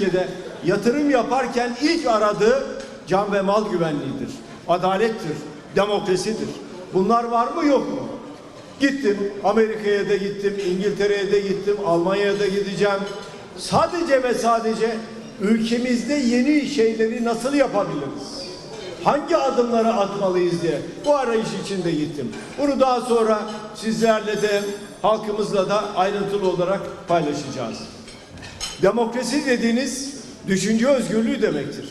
ülkede yatırım yaparken ilk aradığı can ve mal güvenliğidir. Adalettir, demokrasidir. Bunlar var mı yok mu? Gittim, Amerika'ya da gittim, İngiltere'ye de gittim, Almanya'ya da gideceğim. Sadece ve sadece ülkemizde yeni şeyleri nasıl yapabiliriz? Hangi adımları atmalıyız diye bu arayış içinde gittim. Bunu daha sonra sizlerle de halkımızla da ayrıntılı olarak paylaşacağız. Demokrasi dediğiniz düşünce özgürlüğü demektir.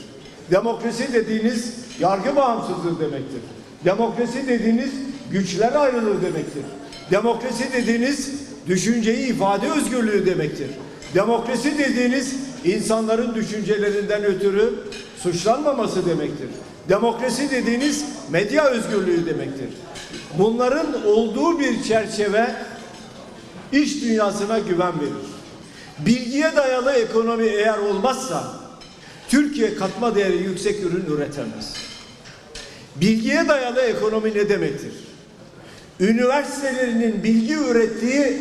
Demokrasi dediğiniz yargı bağımsızlığı demektir. Demokrasi dediğiniz güçler ayrılığı demektir. Demokrasi dediğiniz düşünceyi ifade özgürlüğü demektir. Demokrasi dediğiniz insanların düşüncelerinden ötürü suçlanmaması demektir. Demokrasi dediğiniz medya özgürlüğü demektir. Bunların olduğu bir çerçeve iş dünyasına güven verir. Bilgiye dayalı ekonomi eğer olmazsa Türkiye katma değeri yüksek ürün üretemez. Bilgiye dayalı ekonomi ne demektir? Üniversitelerinin bilgi ürettiği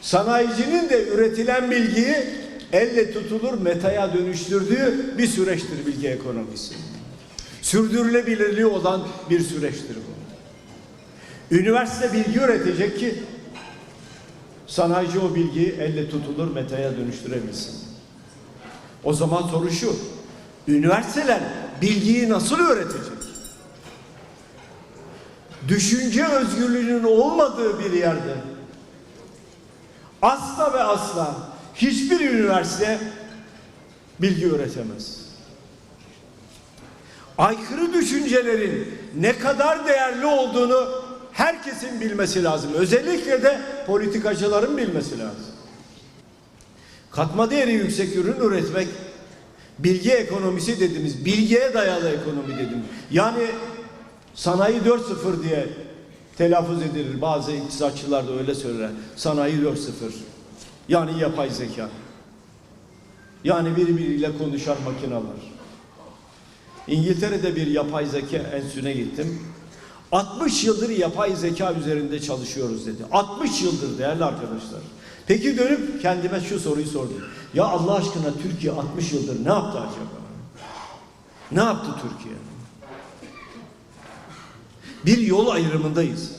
sanayicinin de üretilen bilgiyi elle tutulur metaya dönüştürdüğü bir süreçtir bilgi ekonomisi. Sürdürülebilirliği olan bir süreçtir bu. Üniversite bilgi üretecek ki sanayici o bilgiyi elle tutulur metaya dönüştürebilsin. O zaman soru şu. Üniversiteler bilgiyi nasıl öğretecek? Düşünce özgürlüğünün olmadığı bir yerde asla ve asla hiçbir üniversite bilgi öğretemez. Aykırı düşüncelerin ne kadar değerli olduğunu herkesin bilmesi lazım. Özellikle de politikacıların bilmesi lazım. Katma değeri yüksek ürün üretmek bilgi ekonomisi dediğimiz bilgiye dayalı ekonomi dedim. Yani sanayi 4.0 diye telaffuz edilir. Bazı iktisatçılar da öyle söyler. Sanayi 4.0. Yani yapay zeka. Yani birbiriyle konuşan makineler. İngiltere'de bir yapay zeka enstitüsüne gittim. 60 yıldır yapay zeka üzerinde çalışıyoruz dedi. 60 yıldır değerli arkadaşlar. Peki dönüp kendime şu soruyu sordum. Ya Allah aşkına Türkiye 60 yıldır ne yaptı acaba? Ne yaptı Türkiye? Bir yol ayrımındayız.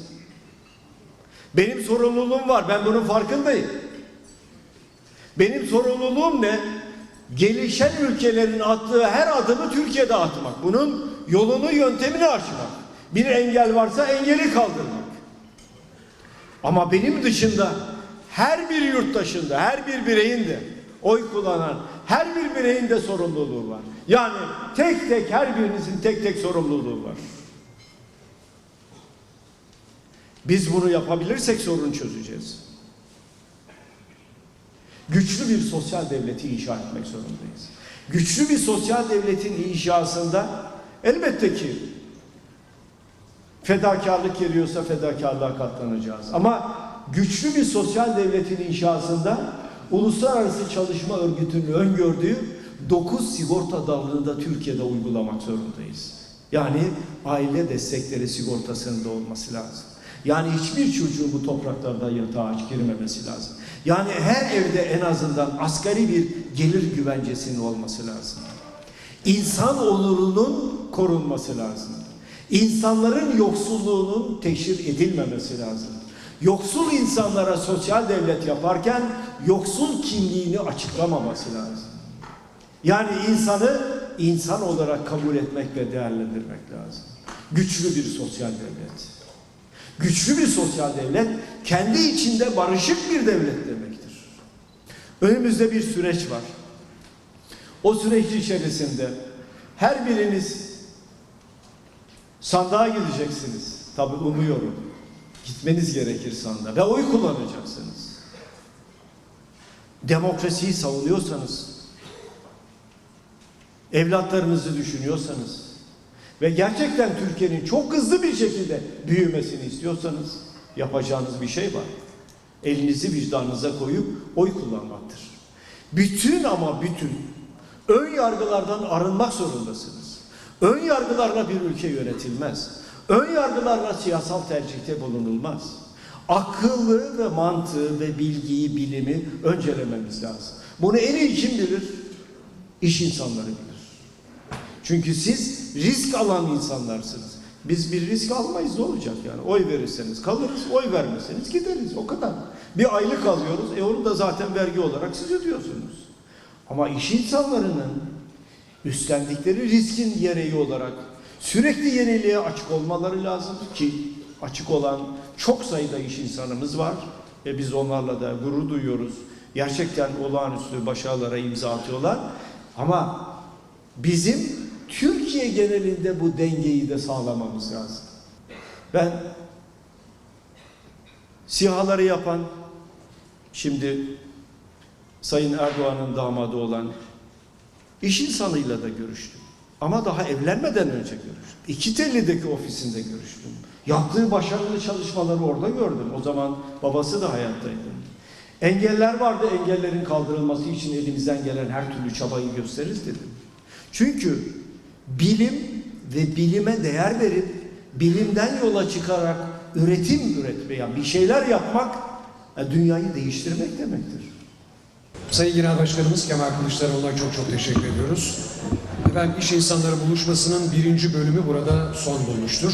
Benim sorumluluğum var. Ben bunun farkındayım. Benim sorumluluğum ne? Gelişen ülkelerin attığı her adımı Türkiye'de atmak. Bunun yolunu, yöntemini açmak. Bir engel varsa engeli kaldırmak. Ama benim dışında her bir yurttaşında, her bir bireyin de oy kullanan her bir bireyin de sorumluluğu var. Yani tek tek her birinizin tek tek sorumluluğu var. Biz bunu yapabilirsek sorun çözeceğiz. Güçlü bir sosyal devleti inşa etmek zorundayız. Güçlü bir sosyal devletin inşasında elbette ki fedakarlık geliyorsa fedakarlığa katlanacağız. Ama güçlü bir sosyal devletin inşasında Uluslararası Çalışma Örgütü'nün öngördüğü 9 sigorta dalını da Türkiye'de uygulamak zorundayız. Yani aile destekleri sigortasının da olması lazım. Yani hiçbir çocuğun bu topraklarda yatağa aç girmemesi lazım. Yani her evde en azından asgari bir gelir güvencesinin olması lazım. İnsan onurunun korunması lazım. İnsanların yoksulluğunun teşhir edilmemesi lazım. Yoksul insanlara sosyal devlet yaparken yoksul kimliğini açıklamaması lazım. Yani insanı insan olarak kabul etmek ve değerlendirmek lazım. Güçlü bir sosyal devlet. Güçlü bir sosyal devlet kendi içinde barışık bir devlet demektir. Önümüzde bir süreç var. O süreç içerisinde her biriniz sandığa gideceksiniz. Tabi umuyorum. Gitmeniz gerekir sandığa ve oy kullanacaksınız. Demokrasiyi savunuyorsanız, evlatlarınızı düşünüyorsanız ve gerçekten Türkiye'nin çok hızlı bir şekilde büyümesini istiyorsanız yapacağınız bir şey var. Elinizi vicdanınıza koyup oy kullanmaktır. Bütün ama bütün ön yargılardan arınmak zorundasınız. Ön yargılarla bir ülke yönetilmez. Ön yargılarla siyasal tercihte bulunulmaz. Akıllı ve mantığı ve bilgiyi, bilimi öncelememiz lazım. Bunu en iyi kim bilir? İş insanları bilir. Çünkü siz risk alan insanlarsınız. Biz bir risk almayız ne olacak yani? Oy verirseniz kalırız, oy vermeseniz gideriz. O kadar. Bir aylık alıyoruz. E onu da zaten vergi olarak siz ödüyorsunuz. Ama iş insanlarının üstlendikleri riskin gereği olarak sürekli yeniliğe açık olmaları lazım ki açık olan çok sayıda iş insanımız var ve biz onlarla da gurur duyuyoruz. Gerçekten olağanüstü başarılara imza atıyorlar. Ama bizim Türkiye genelinde bu dengeyi de sağlamamız lazım. Ben sihaları yapan şimdi Sayın Erdoğan'ın damadı olan iş insanıyla da görüştüm. Ama daha evlenmeden önce görüştüm. İki Telli'deki ofisinde görüştüm. Yaptığı başarılı çalışmaları orada gördüm. O zaman babası da hayattaydı. Engeller vardı. Engellerin kaldırılması için elimizden gelen her türlü çabayı gösteririz dedim. Çünkü bilim ve bilime değer verip bilimden yola çıkarak üretim üretme yani bir şeyler yapmak e, dünyayı değiştirmek demektir. Sayın Genel Başkanımız Kemal Kılıçdaroğlu'na çok çok teşekkür ediyoruz. Efendim İş İnsanları Buluşması'nın birinci bölümü burada son bulmuştur.